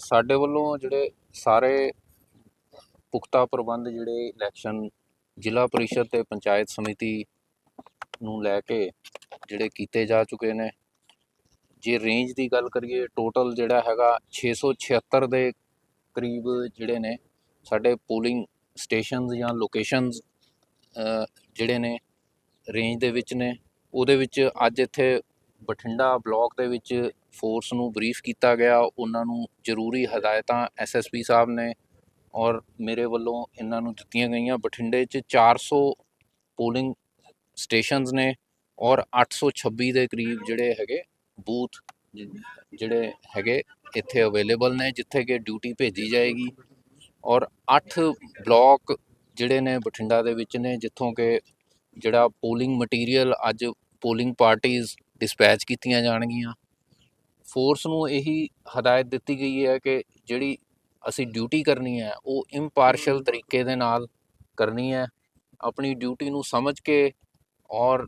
ਸਾਡੇ ਵੱਲੋਂ ਜਿਹੜੇ ਸਾਰੇ ਪੁਖਤਾ ਪ੍ਰਬੰਧ ਜਿਹੜੇ ਇਲੈਕਸ਼ਨ ਜ਼ਿਲ੍ਹਾ ਪਰਿਸ਼ਦ ਤੇ ਪੰਚਾਇਤ ਸਮਿਤੀ ਨੂੰ ਲੈ ਕੇ ਜਿਹੜੇ ਕੀਤੇ ਜਾ ਚੁੱਕੇ ਨੇ, ਜੇ ਰੇਂਜ ਦੀ ਗੱਲ ਕਰੀਏ ਟੋਟਲ ਜਿਹੜਾ ਹੈਗਾ 676 ਦੇ ਕਰੀਬ ਜਿਹੜੇ ਨੇ, ਸਾਡੇ ਪੋਲਿੰਗ ਸਟੇਸ਼ਨਸ ਜਾਂ ਲੋਕੇਸ਼ਨਸ ਜਿਹੜੇ ਨੇ ਰੇਂਜ ਦੇ ਵਿੱਚ ਨੇ, ਉਹਦੇ ਵਿੱਚ ਅੱਜ ਇੱਥੇ ਬਠਿੰਡਾ ਬਲਾਕ ਦੇ ਵਿੱਚ ਫੋਰਸ ਨੂੰ ਬਰੀਫ ਕੀਤਾ ਗਿਆ, ਉਹਨਾਂ ਨੂੰ ਜ਼ਰੂਰੀ ਹਦਾਇਤਾਂ ਐਸਐਸਪੀ ਸਾਹਿਬ ਨੇ ਔਰ ਮੇਰੇ ਵੱਲੋਂ ਇਹਨਾਂ ਨੂੰ ਦਿੱਤੀਆਂ ਗਈਆਂ। ਬਠਿੰਡੇ 'ਚ 400 ਪੋਲਿੰਗ ਸਟੇਸ਼ਨਸ ਨੇ ਔਰ 826 ਦੇ ਕਰੀਬ ਜਿਹੜੇ ਹੈਗੇ ਬੂਥ ਜਿਹੜੇ ਹੈਗੇ ਇੱਥੇ ਅਵੇਲੇਬਲ ਨੇ, ਜਿੱਥੇ ਕਿ ਡਿਊਟੀ ਭੇਜੀ ਜਾਏਗੀ। ਔਰ 8 ਬਲਾਕ ਜਿਹੜੇ ਨੇ ਬਠਿੰਡਾ ਦੇ ਵਿੱਚ ਨੇ, ਜਿੱਥੋਂ ਕਿ ਜਿਹੜਾ ਪੋਲਿੰਗ ਮਟੀਰੀਅਲ ਅੱਜ ਪੋਲਿੰਗ ਪਾਰਟੀਆਂ ਡਿਸਪੈਚ ਕੀਤੀਆਂ ਜਾਣਗੀਆਂ। ਫੋਰਸ ਨੂੰ ਇਹੀ ਹਦਾਇਤ ਦਿੱਤੀ ਗਈ ਹੈ ਕਿ ਜਿਹੜੀ ਅਸੀਂ ਡਿਊਟੀ ਕਰਨੀ ਹੈ ਉਹ ਇੰਪਾਰਸ਼ਲ ਤਰੀਕੇ ਦੇ ਨਾਲ ਕਰਨੀ ਹੈ। ਆਪਣੀ ਡਿਊਟੀ ਨੂੰ ਸਮਝ ਕੇ ਔਰ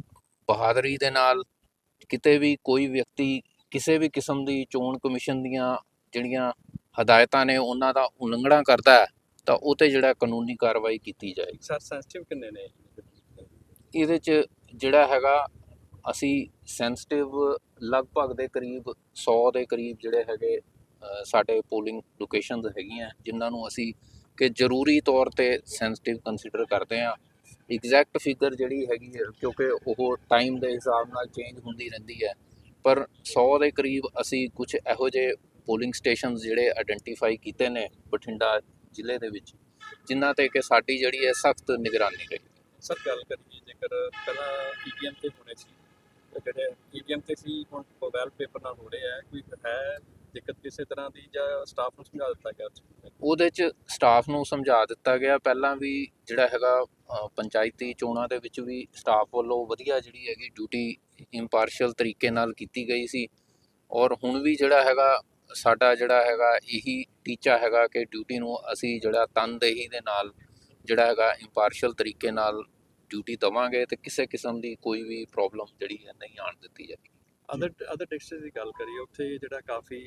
ਬਹਾਦਰੀ ਦੇ ਨਾਲ ਕਿਤੇ ਵੀ ਕੋਈ ਵਿਅਕਤੀ ਕਿਸੇ ਵੀ ਕਿਸਮ ਦੀ ਚੋਣ ਕਮਿਸ਼ਨ ਦੀਆਂ ਜਿਹੜੀਆਂ ਹਦਾਇਤਾਂ ਨੇ ਉਹਨਾਂ ਦਾ ਉਲੰਘਣਾ ਕਰਦਾ ਹੈ ਤਾਂ ਉਹ ਤੇ ਜਿਹੜਾ ਕਾਨੂੰਨੀ ਕਾਰਵਾਈ ਕੀਤੀ ਜਾਏਗੀ। ਸਰ ਸੈਂਸਿਟਿਵ ਕਿੰਨੇ ਨੇ? ਇਹਦੇ ਚ ਜਿਹੜਾ ਹੈਗਾ ਅਸੀਂ ਸੈਂਸਿਟਿਵ ਲਗਭਗ ਦੇ ਕਰੀਬ 100 ਦੇ ਕਰੀਬ ਜਿਹੜੇ ਹੈਗੇ ਸਾਡੇ ਪੋਲਿੰਗ ਲੋਕੇਸ਼ਨਸ ਹੈਗੀਆਂ, ਜਿਨ੍ਹਾਂ ਨੂੰ ਅਸੀਂ ਕਿ ਜ਼ਰੂਰੀ ਤੌਰ ਤੇ ਸੈਂਸਿਟਿਵ ਕੰਸੀਡਰ ਕਰਦੇ ਹਾਂ। ਐਗਜ਼ੈਕਟ ਫਿਗਰ ਜਿਹੜੀ ਹੈਗੀ ਹੈ, ਕਿਉਂਕਿ ਉਹ ਟਾਈਮ ਦੇ ਹਿਸਾਬ ਨਾਲ ਚੇਂਜ ਹੁੰਦੀ ਰਹਿੰਦੀ ਹੈ। ਪਰ 100 ਦੇ ਕਰੀਬ ਅਸੀਂ ਕੁਝ ਇਹੋ ਜਿਹੇ ਪੋਲਿੰਗ ਸਟੇਸ਼ਨਸ ਜਿਹੜੇ ਆਇਡੈਂਟੀਫਾਈ ਕੀਤੇ ਨੇ ਬਠਿੰਡਾ ਜ਼ਿਲ੍ਹੇ ਦੇ ਵਿੱਚ, ਜਿਨ੍ਹਾਂ ਤੇ ਕਿ ਸਾਡੀ ਜਿਹੜੀ ਹੈ ਸਖਤ ਨਿਗਰਾਨੀ ਰਹੇ। ਸਰ, ਗੱਲ ਕਰੀਏ, ਜੇਕਰ ਪਹਿਲਾਂ ਈਵੀਐਮ ਤੇ ਹੋਣੇ ਸੀ ਜਿਹੜੇ ਤੇ ਸੀ, ਹੁਣ ਮੋਬਾਈਲ ਪੇਪਰ ਨਾਲ ਹੋ ਰਹੇ ਆ ਕੋਈ ਹੈ ਦਿੱਕਤ ਕਿਸੇ ਤਰ੍ਹਾਂ ਦੀ ਜਾਂ ਸਟਾਫ ਨੂੰ ਸਮਝਾ ਦਿੱਤਾ ਗਿਆ ਉਹਦੇ ਚ ਸਟਾਫ ਨੂੰ ਸਮਝਾ ਦਿੱਤਾ ਗਿਆ, ਪਹਿਲਾਂ ਵੀ ਜਿਹੜਾ ਹੈਗਾ ਪੰਚਾਇਤੀ ਚੋਣਾਂ ਦੇ ਵਿੱਚ ਵੀ ਸਟਾਫ ਵੱਲੋਂ ਵਧੀਆ ਜਿਹੜੀ ਹੈਗੀ ਡਿਊਟੀ ਇੰਪਾਰਸ਼ਲ ਤਰੀਕੇ ਨਾਲ ਕੀਤੀ ਗਈ ਸੀ। ਔਰ ਹੁਣ ਵੀ ਜਿਹੜਾ ਹੈਗਾ, ਸਾਡਾ ਜਿਹੜਾ ਹੈਗਾ, ਇਹੀ ਟੀਚਾ ਹੈਗਾ ਕਿ ਡਿਊਟੀ ਨੂੰ ਅਸੀਂ ਜਿਹੜਾ ਤਨਦੇਹੀ ਦੇ ਨਾਲ, ਜਿਹੜਾ ਹੈਗਾ ਇੰਪਾਰਸ਼ਲ ਤਰੀਕੇ ਨਾਲ ਡਿਊਟੀ ਦਵਾਂਗੇ ਤੇ ਕਿਸੇ ਕਿਸਮ ਦੀ ਕੋਈ ਵੀ ਪ੍ਰੋਬਲਮ ਜਿਹੜੀ ਹੈ ਨਹੀਂ ਆਣ ਦਿੱਤੀ ਜਾਏਗੀ। ਅਦਰ ਅਦਰ ਡਿਸਟ੍ਰਿਕਟ ਦੀ ਗੱਲ ਕਰੀਏ ਉੱਥੇ ਜਿਹੜਾ ਕਾਫੀ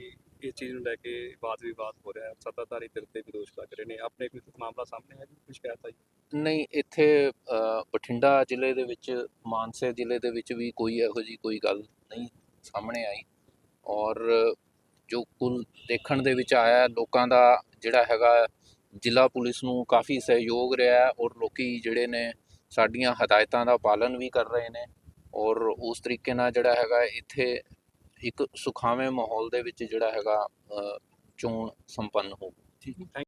ਇਸ ਚੀਜ਼ ਨੂੰ ਲੈ ਕੇ ਵਾਦ ਵਿਵਾਦ ਹੋ ਰਿਹਾ ਹੈ ਸੱਤਾਧਾਰੀ ਧਿਰ ਤੇ ਵੀ ਦੋਸ਼ ਲੱਗ ਰਹੇ ਨੇ। ਆਪਣੇ ਕੋਈ ਮਾਮਲਾ ਸਾਹਮਣੇ ਹੈ ਜੀ ਕੋਈ ਸ਼ਿਕਾਇਤ ਆਈ ਨਹੀਂ ਇੱਥੇ ਬਠਿੰਡਾ ਜ਼ਿਲ੍ਹੇ ਦੇ ਵਿੱਚ ਮਾਨਸੇ ਜ਼ਿਲ੍ਹੇ ਦੇ ਵਿੱਚ ਵੀ ਕੋਈ ਇਹੋ ਜੀ ਕੋਈ ਗੱਲ ਨਹੀਂ ਸਾਹਮਣੇ ਆਈ। ਔਰ ਜੋ ਕੁੱਲ ਦੇਖਣ ਦੇ ਵਿੱਚ ਆਇਆ ਲੋਕਾਂ ਦਾ ਜਿਹੜਾ ਹੈਗਾ ਜ਼ਿਲ੍ਹਾ ਪੁਲਿਸ ਨੂੰ ਕਾਫੀ ਸਹਿਯੋਗ ਰਿਹਾ ਔਰ ਲੋਕੀ ਜਿਹੜੇ ਨੇ ਸਾਡੀਆਂ ਹਦਾਇਤਾਂ ਦਾ ਪਾਲਨ ਵੀ ਕਰ ਰਹੇ ਨੇ ਔਰ ਉਸ ਤਰੀਕੇ ਨਾਲ ਜਿਹੜਾ ਹੈਗਾ ਇੱਥੇ ਇੱਕ ਸੁਖਾਵੇਂ ਮਾਹੌਲ ਦੇ ਵਿੱਚ ਜਿਹੜਾ ਹੈਗਾ ਚੋਣ ਸੰਪੰਨ ਹੋ ਠੀਕ ਹੈ।